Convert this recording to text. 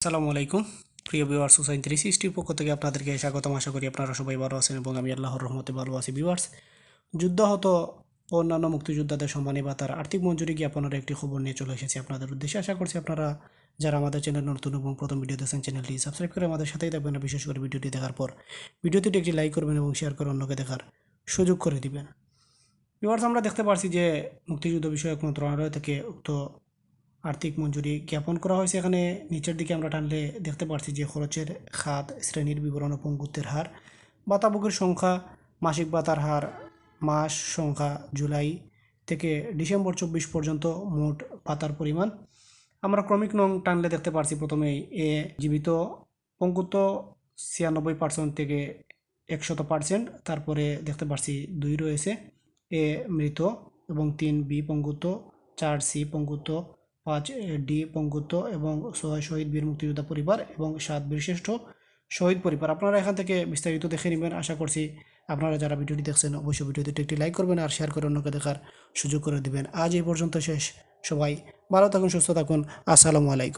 আসসালামু আলাইকুম। প্রিয় ভিউয়ার্স হুসাইন থ্রি সিক্সটির পক্ষ থেকে আপনাদেরকে স্বাগতম। আশা করি আপনারা সবাই ভালো আছেন এবং আমি আল্লাহর রহমতে ভালো আছি। ভিউয়ার্স যুদ্ধাহত অন্যান্য মুক্তিযোদ্ধাদের সম্মানী বা তার আর্থিক মঞ্জুরি জ্ঞাপনের একটি খবর নিয়ে চলে এসেছি আপনাদের উদ্দেশ্যে। আশা করছি আপনারা যারা আমাদের চ্যানেল নতুন এবং প্রথম ভিডিও দেখছেন চ্যানেলটি সাবস্ক্রাইব করে আমাদের সাথেই থাকবেন বিশেষ করে ভিডিওটি দেখার পর ভিডিওটি একটি লাইক করবেন এবং শেয়ার করে অন্যকে দেখার সুযোগ করে দিবেন। ভিউয়ার্স আমরা দেখতে পারছি যে মুক্তিযুদ্ধ বিষয়ক মন্ত্রণালয় থেকে উক্ত আর্থিক মঞ্জুরি জ্ঞাপন করা হয়েছে এখানে। নিচের দিকে আমরা টানলে দেখতে পাচ্ছি যে খরচের খাত, শ্রেণির বিবরণ ও পঙ্গুত্বের হার বাতাবুকের সংখ্যা, মাসিক ভাতার হার, মাস সংখ্যা, জুলাই থেকে ডিসেম্বর চব্বিশ পর্যন্ত মোট ভাতার পরিমাণ। আমরা ক্রমিক নং টানলে দেখতে পারছি প্রথমেই এ, জীবিত পঙ্গুত্ব ছিয়ানব্বই পার্সেন্ট থেকে একশত পার্সেন্ট, তারপরে দেখতে পারছি দুই রয়েছে, এ মৃত এবং তিন বি পঙ্গুত্ব, চার সি পঙ্গুত্ব পাঁচ ডি, পঙ্গুত্ব এবং ছয়, শহীদ বীর মুক্তিযোদ্ধা পরিবার এবং সাত বীরশ্রেষ্ঠ শহীদ পরিবার। আপনারা এখান থেকে বিস্তারিত দেখে নেবেন, আশা করছি আপনারা যারা ভিডিওটি দেখছেন, অবশ্যই ভিডিওটি একটি লাইক করবেন আর শেয়ার করে অন্যকে দেখার সুযোগ করে দিবেন। আজ এই পর্যন্ত শেষ। সবাই ভালো থাকুন, সুস্থ থাকুন। আসসালামু আলাইকুম।